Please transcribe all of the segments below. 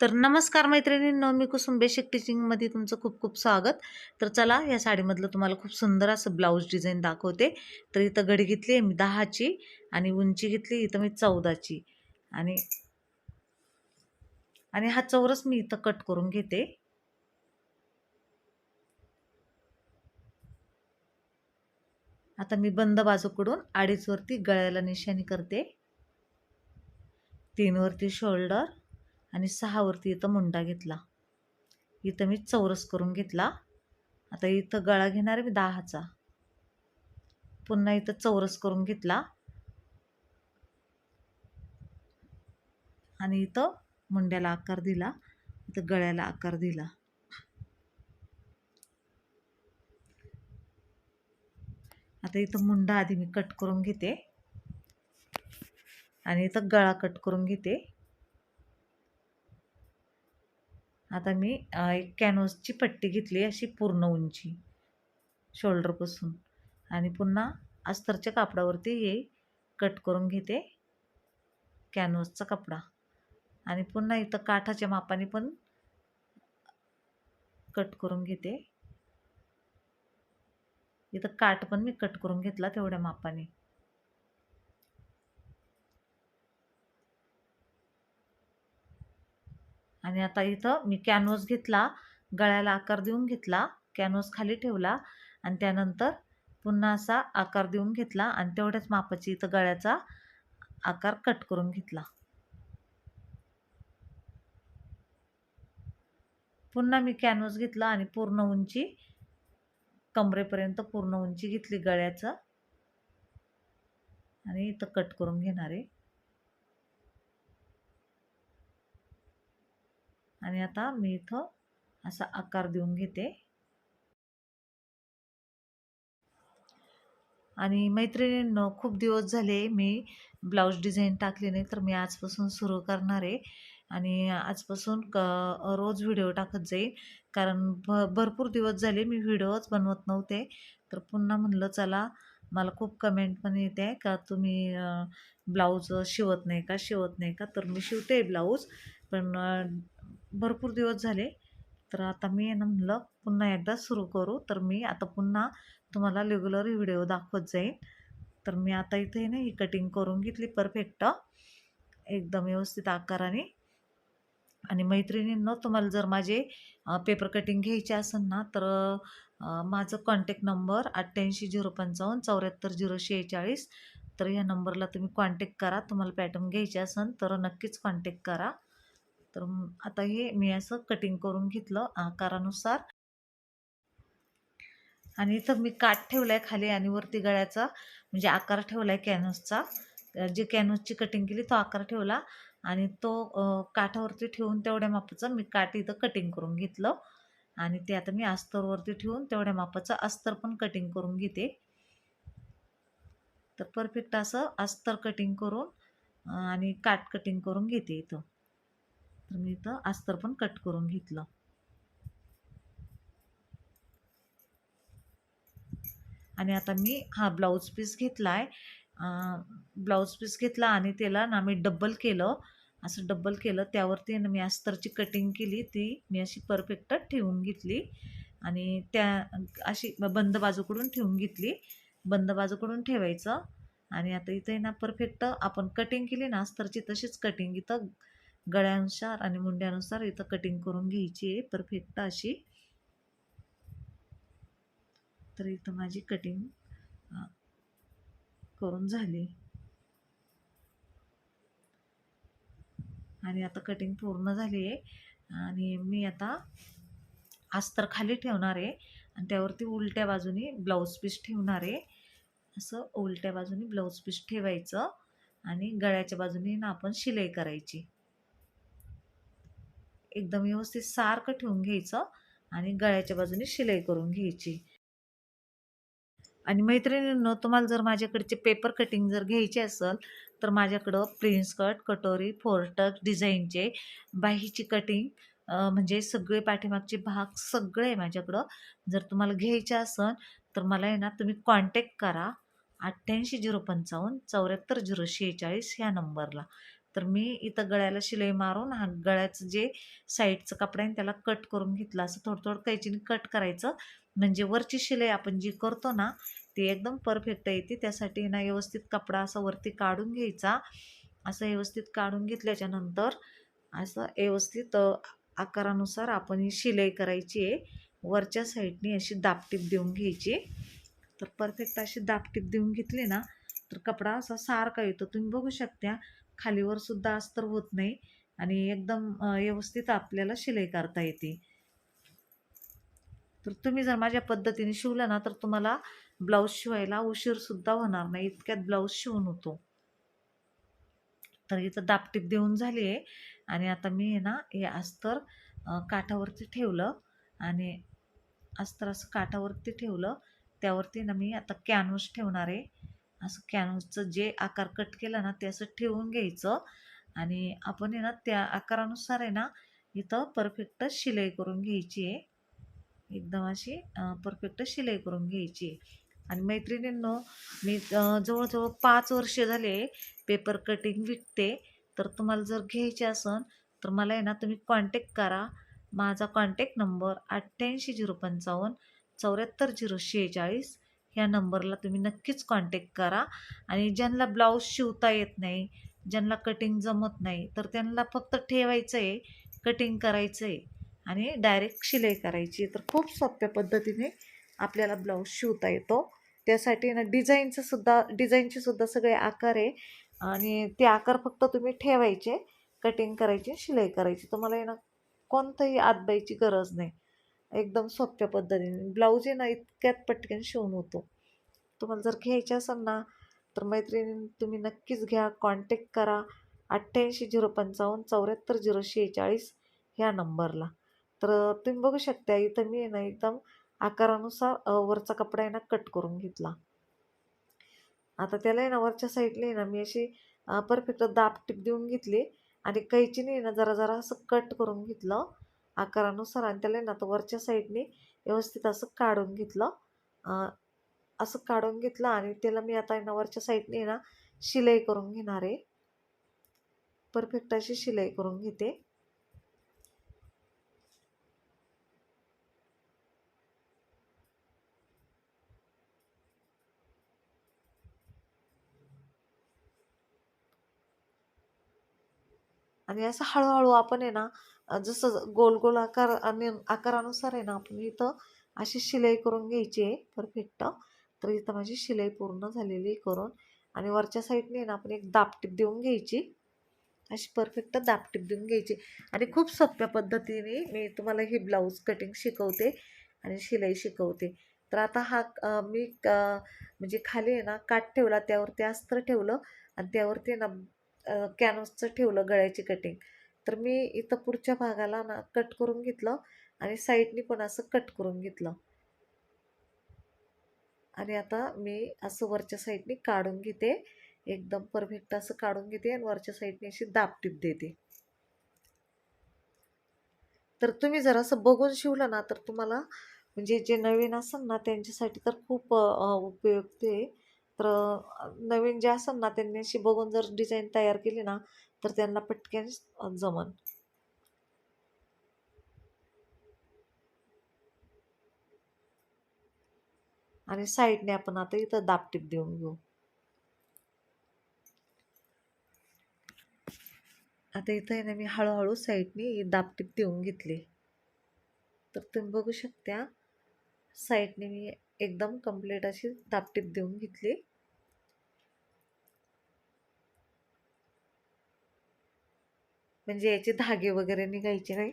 तर नमस्कार मैत्रिणींनो मी कुसुम टिचिंगमध्ये तुमचं खूप खूप स्वागत. तर चला या साडीमधलं तुम्हाला खूप सुंदर असं ब्लाऊज डिझाईन दाखवते. तर इथं गडी घेतली आहे मी दहाची आणि उंची घेतली इथं मी चौदाची. आणि आणि हा चौरस मी इथं कट करून घेते. आता मी बंद बाजूकडून अडीचवरती गळ्याला निशाणी करते. तीनवरती शोल्डर. आणि सहावरती इथं मुंडा घेतला. इथं मी चौरस करून घेतला. आता इथं गळा घेणार मी दहाचा पुन्हा इथं चौरस करून घेतला. आणि इथं मुंड्याला आकार दिला. इथं गळ्याला आकार दिला. आता इथं मुंडा आधी मी कट करून घेते. आणि इथं गळा कट करून घेते. आता मी एक कॅनव्हसची पट्टी घेतली अशी पूर्ण उंची शोल्डरपासून. आणि पुन्हा अस्तरच्या कापडावरती हे कट करून घेते कॅनव्हसचा कपडा. आणि पुन्हा इथं काठाच्या मापाने पण कट करून घेते. इथं काठ पण मी कट करून घेतला तेवढ्या मापाने. आणि आता इथं मी कॅनव्हस घेतला गळ्याला आकार देऊन घेतला कॅनव्हस खाली ठेवला आणि त्यानंतर पुन्हा असा आकार देऊन घेतला आणि तेवढ्याच मापाची इथं गळ्याचा आकार कट करून घेतला. पुन्हा मी कॅनव्हस घेतला आणि पूर्ण उंची कमरेपर्यंत पूर्ण उंची घेतली गळ्याचं. आणि इथं कट करून घेणार. आहे आणि आता मी इथं असा आकार देऊन घेते. आणि मैत्रिणींनो खूप दिवस झाले मी ब्लाऊज डिझाईन टाकली नाही तर मी आजपासून सुरू करणार आहे. आणि आजपासून क रोज व्हिडिओ टाकत जाईल कारण भ भरपूर दिवस झाले मी व्हिडिओच बनवत नव्हते. तर पुन्हा म्हणलं चला मला खूप कमेंट पण येते का तुम्ही ब्लाऊज शिवत नाही का? शिवत नाही का? तर मी शिवते ब्लाऊज. पण भरपूर दिवस झाले. तर आता मी ना म्हणलं पुन्हा एकदा सुरू करू. तर मी आता पुन्हा तुम्हाला रेग्युलर व्हिडिओ दाखवत जाईन. तर मी आता इथे ना ही कटिंग करून घेतली परफेक्ट एकदम व्यवस्थित आकाराने. आणि मैत्रिणींना तुम्हाला जर माझे पेपर कटिंग घ्यायचे असेल ना तर माझं कॉन्टॅक्ट नंबर अठ्ठ्याऐंशी झिरो पंचावन्न चौऱ्याहत्तर झिरो शेहेचाळीस. तर ह्या नंबरला तुम्ही कॉन्टॅक्ट करा. तुम्हाला पॅटर्न घ्यायचे असेल तर नक्कीच कॉन्टॅक्ट करा. तर आता हे मी असं कटिंग करून घेतलं आकारानुसार. आणि इथं मी काठ ठेवला आहे खाली आणि वरती गळ्याचा म्हणजे आकार ठेवला आहे कॅनव्हसचा जे कॅनव्हसची कटिंग केली तो आकार ठेवला आणि तो काठावरती ठेवून तेवढ्या मापाचं मी काठ इथं कटिंग करून घेतलं. आणि ते आता मी अस्तरवरती ठेवून तेवढ्या मापाचं अस्तर पण कटिंग करून घेते. तर परफेक्ट असं अस्तर कटिंग करून आणि काठ कटिंग करून घेते इथं. तर मी इथं अस्तर पण कट करून घेतलं. आणि आता मी हा ब्लाऊज पीस घेतला आहे ब्लाऊज पीस घेतला आणि त्याला ना मी डब्बल केलं. असं डब्बल केलं. त्यावरती ना मी अस्तरची कटिंग केली. ती मी अशी परफेक्ट ठेवून घेतली. आणि त्या अशी बंद बाजूकडून ठेवून घेतली. बंद बाजूकडून ठेवायचं. आणि आता इथे ना परफेक्ट आपण कटिंग केली ना अस्तरची तशीच कटिंग इथं गळ्यानुसार आणि मुंड्यानुसार इथं कटिंग करून घ्यायची आहे. परफेक्ट अशी. तर इथं माझी कटिंग करून झाली. आणि आता कटिंग पूर्ण झाली आहे. आणि मी आता अस्तर खाली ठेवणार आहे. आणि त्यावरती उलट्या बाजूनी ब्लाऊज पीस ठेवणार आहे. असं उलट्या बाजूने ब्लाऊज पीस ठेवायचं. आणि गळ्याच्या बाजूनी ना आपण शिलाई करायची. एकदम व्यवस्थित सारखं ठेवून घ्यायचं आणि गळ्याच्या बाजूने शिलाई करून घ्यायची. आणि मैत्रिणींनो तुम्हाला जर माझ्याकडचे पेपर कटिंग जर घ्यायचे असेल तर माझ्याकडं प्रिन्स कट कटोरी फोरटक डिझाईनचे बाहीची कटिंग म्हणजे सगळे पाठीमागचे भाग सगळे आहे माझ्याकडं जर तुम्हाला घ्यायचे असेल तर मला आहे ना तुम्ही कॉन्टॅक्ट करा. अठ्ठ्याऐंशी झिरो पंचावन्न चौऱ्याहत्तर झिरो शेहेचाळीस ह्या नंबरला. तर मी इथं गळ्याला शिलाई मारून हा गळ्याचं जे साईडचं कपडा आहे त्याला कट करून घेतलं. असं थोडं थोडं कैचीने कट करायचं. म्हणजे वरची शिलाई आपण जी करतो ना ती एकदम परफेक्ट येते. त्यासाठी ना व्यवस्थित कपडा असा वरती काढून घ्यायचा. असं व्यवस्थित काढून घेतल्याच्या नंतर असं व्यवस्थित आकारानुसार आपण ही शिलाई करायची आहे. वरच्या साईडने अशी दापटीप देऊन घ्यायची. तर परफेक्ट अशी दापटीप देऊन घेतली ना तर कपडा असा सारखा येतो. तुम्ही बघू शकता खालीवर सुद्धा अस्तर होत नाही आणि एकदम व्यवस्थित आपल्याला शिलाई करता येते. तर तुम्ही जर माझ्या पद्धतीने शिवलं ना तर तुम्हाला ब्लाऊज शिवायला उशीरसुद्धा होणार नाही. इतक्यात ब्लाऊज शिवून होतो. तर इथं दापटीप देऊन झाली आहे आणि आता मी आहे ना हे अस्तर काठावरती ठेवलं आणि अस्तर असं काठावरती ठेवलं. त्यावरती ना मी आता कॅनव्हस ठेवणार आहे. असं कॅनव्हसचं जे आकार कट केला ना ते असं ठेवून घ्यायचं. आणि आपण आहे ना त्या आकारानुसार आहे ना इथं परफेक्ट शिलाई करून घ्यायची आहे. एकदम अशी परफेक्ट शिलाई करून घ्यायची आहे. आणि मैत्रिणींनो मी जवळजवळ पाच वर्ष झाले पेपर कटिंग विकते. तर तुम्हाला जर घ्यायचे असन तर मला आहे ना तुम्ही कॉन्टॅक्ट करा. माझा कॉन्टॅक्ट नंबर अठ्ठ्याऐंशी झिरो पंचावन्न चौऱ्याहत्तर झिरो शेहेचाळीस. ह्या नंबरला तुम्ही नक्कीच कॉन्टॅक्ट करा. आणि ज्यांना ब्लाऊज शिवता येत नाही ज्यांना कटिंग जमत नाही तर त्यांना फक्त ठेवायचं आहे कटिंग करायचं आहे आणि डायरेक्ट शिलाई करायची. तर खूप सोप्या पद्धतीने आपल्याला ब्लाऊज शिवता येतो. त्यासाठी ना डिझाईनचं सुद्धा डिझाईनचे सुद्धा सगळे आकार आहे. आणि ते आकार फक्त तुम्ही ठेवायचे कटिंग करायची शिलाई करायची. तुम्हाला आहे ना कोणतंही आतबाईची गरज नाही. एकदम सोप्या पद्धतीने. ब्लाऊज आहे ना इतक्यात पटकन शिवून होतो. तुम्हाला जर घ्यायचे असेल ना तर मैत्रिणी तुम्ही नक्कीच घ्या. कॉन्टॅक्ट करा. अठ्ठ्याऐंशी झिरो पंचावन्न चौऱ्याहत्तर झिरो शेहेचाळीस ह्या नंबरला. तर तुम्ही बघू शकता इथं मी आहे ना एकदम आकारानुसार वरचा कपडा आहे ना कट करून घेतला. आता त्याला आहे ना वरच्या साईडला आहे ना मी अशी परफेक्ट दाब टिप देऊन घेतली. आणि कैचीने ना जरा जरा असं कट करून घेतलं. आकारानुसार आणि त्याला ना तर वरच्या साईडने व्यवस्थित असं काढून घेतलं. असं काढून घेतलं आणि त्याला मी आता ना वरच्या साईडने ना शिलाई करून घेणार आहे. परफेक्ट अशी शिलाई करून घेते. आणि असं हळूहळू आपण आहे ना जसं गोल गोल आकार आणि आकारानुसार आहे ना आपण इथं अशी शिलाई करून घ्यायची आहे परफेक्ट तर इथं माझी शिलाई पूर्ण झालेली करून. आणि वरच्या साईडने ना आपण एक दापटीप देऊन घ्यायची. अशी परफेक्ट दापटीप देऊन घ्यायची. आणि खूप सोप्या पद्धतीने मी तुम्हाला ही ब्लाऊज कटिंग शिकवते आणि शिलाई शिकवते. तर आता हा मी म्हणजे खाली आहे ना काठ ठेवला त्यावरती अस्त्र ठेवलं आणि त्यावरती ना कॅनव्हसचं ठेवलं गळ्याची कटिंग तर मी इथं पुढच्या भागाला ना कट करून घेतलं आणि साईडनी पण असं कट करून घेतलं. आणि आता मी असं वरच्या साईडनी काढून घेते. एकदम परफेक्ट असं काढून घेते आणि वरच्या साईडने अशी दापटीप देते. तर तुम्ही जर असं बघून शिवलं ना तर तुम्हाला म्हणजे जे नवीन असेल ना त्यांच्यासाठी तर खूप उपयुक्त आहे. तर नवीन जे असन ना त्यांनी अशी बघून जर डिझाईन तयार केली ना तर त्यांना पटकन जमन. आणि साईडने आपण आता इथं दापटीप देऊन घेऊ. आता इथं आहे ना मी हळूहळू साईडने दापटीप देऊन घेतली. तर तुम्ही बघू शकता साईडने मी एकदम कंप्लीट अशी दापटीप देऊन घेतली. म्हणजे याचे धागे वगैरे निघायचे नाही.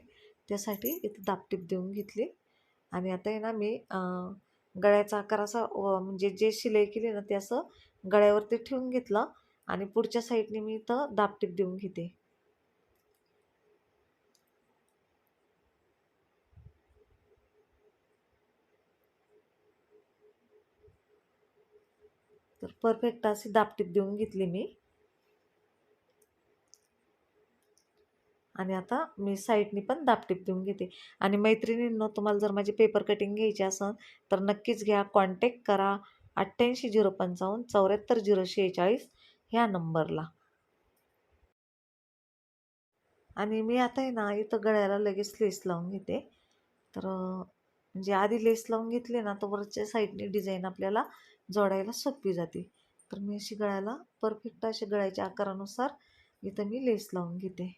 त्यासाठी इथं दापटीप देऊन घेतली. आणि आता आहे ना मी गळ्याचा आकार असा म्हणजे जे शिलाई केली ना ते असं गळ्यावरती ठेवून घेतलं आणि पुढच्या साईडने मी इथं दापटीप देऊन घेते. तर परफेक्ट अशी दापटीप देऊन घेतली मी. आणि आता मी साईडनी पण दापटीप देऊन घेते. आणि मैत्रिणींनो तुम्हाला जर माझी पेपर कटिंग घ्यायची असेल तर नक्कीच घ्या. कॉन्टॅक्ट करा. अठ्ठ्याऐंशी झिरो पंचावन्न चौऱ्याहत्तर झिरो शेहेचाळीस ह्या नंबरला. आणि मी आता आहे ना इथं गळ्याला लगेच लेस लावून घेते. तर म्हणजे आधी लेस लावून घेतली ना तर वरच्या साईडने डिझाईन आपल्याला जोडायला सोपी जाते. तर मी अशी गळ्याला परफेक्ट अशी गळ्याच्या आकारानुसार इथं मी लेस लावून घेते.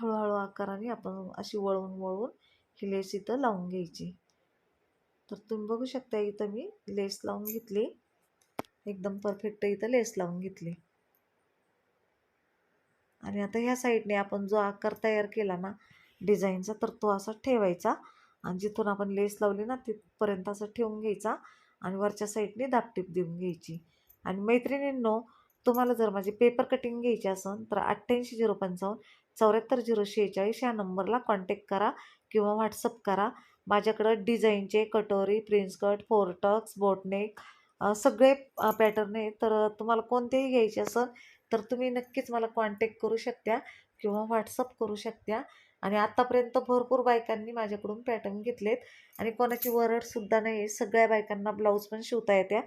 हळूहळू आकाराने आपण अशी वळवून वळवून ही लेस इथं लावून घ्यायची. तर तुम्ही बघू शकता इथं मी लेस लावून घेतली. एकदम परफेक्ट इथं लेस लावून घेतली. आणि आता ह्या साईडने आपण जो आकार तयार केला ना डिझाईनचा तर तो असा ठेवायचा. आणि जिथून आपण लेस लावली ना तिथपर्यंत असं ठेवून घ्यायचा. आणि वरच्या साईडने दापटीप देऊन घ्यायची. आणि मैत्रिणींनो तुम्हाला जर माझी पेपर कटिंग घ्यायची असेल तर अठ्ठ्याऐंशी झिरो पंचावन्न चौऱ्याहत्तर झिरो शेहेचाळीस या नंबरला कॉन्टॅक्ट करा किंवा व्हॉट्सअप करा. माझ्याकडं डिझाईनचे कटोरी prince cut four tucks boat neck सगळे पॅटर्न आहे तर तुम्हाला कोणतेही घ्यायचे असेल तर तुम्ही नक्कीच मला कॉन्टॅक्ट करू शकता किंवा व्हॉट्सअप करू शकता आणि आत्तापर्यंत भरपूर बायकांनी माझ्याकडून पॅटर्न घेतलेत आणि कोणाची वरडसुद्धा नाही आहे सगळ्या बायकांना ब्लाऊज पण शिवता येत्या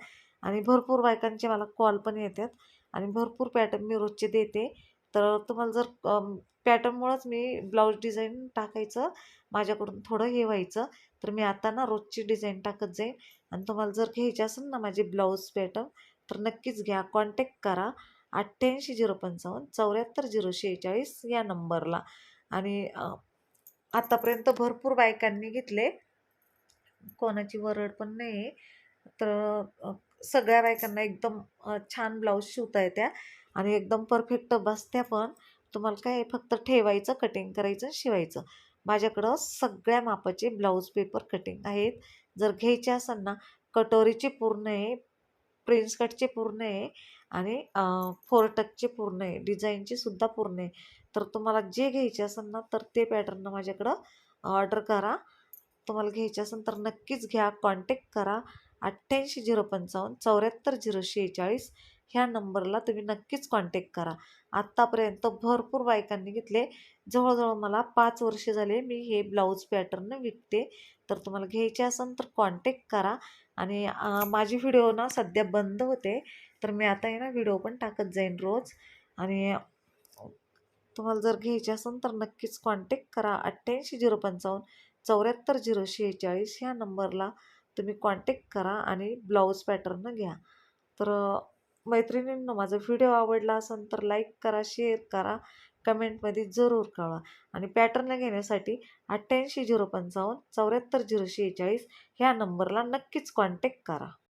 आणि भरपूर बायकांचे मला कॉल पण येतात आणि भरपूर पॅटर्न मी रोजचे देते. तर तुम्हाला जर पॅटर्नमुळंच मी ब्लाऊज डिझाईन टाकायचं माझ्याकडून थोडं हे व्हायचं तर मी आता ना रोजची डिझाईन टाकत जाईन. आणि तुम्हाला जर घ्यायची असेल ना माझे ब्लाऊज पॅटर्न तर नक्कीच घ्या. कॉन्टॅक्ट करा अठ्ठ्याऐंशी झिरो पंचावन्न चौऱ्याहत्तर झिरो शेहेचाळीस या नंबरला. आणि आत्तापर्यंत भरपूर बायकांनी घेतले. कोणाची वरड पण नाही आहे तर सगळ्या बायकांना एकदम छान ब्लाऊज शिवता येत्या. आणि एकदम परफेक्ट बसत्या पण. तुम्हाला काय फक्त ठेवायचं कटिंग करायचं आणि शिवायचं. माझ्याकडं सगळ्या मापाचे ब्लाऊज पेपर कटिंग आहेत. जर घ्यायचे असेल ना कटोरीचे पूर्ण आहे प्रिन्स कटचे पूर्ण आहे आणि फोर टकचे पूर्ण आहे डिझाईनचे सुद्धा पूर्ण आहे. तर तुम्हाला जे घ्यायचे असेल ना तर ते पॅटर्न माझ्याकडं ऑर्डर करा. तुम्हाला घ्यायचे असेल तर नक्कीच घ्या. कॉन्टॅक्ट करा. अठ्ठ्याऐंशी झिरो पंचावन्न चौऱ्याहत्तर झिरो शेहेचाळीस. ह्या नंबरला तुम्ही नक्कीच कॉन्टॅक्ट करा. आत्तापर्यंत भरपूर बायकांनी घेतले. जवळजवळ मला पाच वर्ष झाले मी हे ब्लाऊज पॅटर्न विकते. तर तुम्हाला घ्यायचे असेल तर कॉन्टॅक्ट करा. आणि माझी व्हिडिओ ना सध्या बंद होते. तर मी आता आहे ना व्हिडिओ पण टाकत जाईन रोज. आणि तुम्हाला जर घ्यायचे असेल तर नक्कीच कॉन्टॅक्ट करा. अठ्ठ्याऐंशी झिरो पंचावन्न चौऱ्याहत्तर झिरो शेहेचाळीस ह्या नंबरला तुम्ही कॉन्टॅक्ट करा आणि ब्लाऊज पॅटर्न घ्या. तर मैत्रिणींनो माझा व्हिडिओ आवडला असेल तर लाईक करा शेअर करा कमेंटमध्ये जरूर कळवा. आणि पॅटर्न घेण्यासाठी अठ्ठ्याऐंशी झिरो पंचावन्न चौऱ्याहत्तर झिरो शेहेचाळीस ह्या नंबरला नक्कीच कॉन्टॅक्ट करा.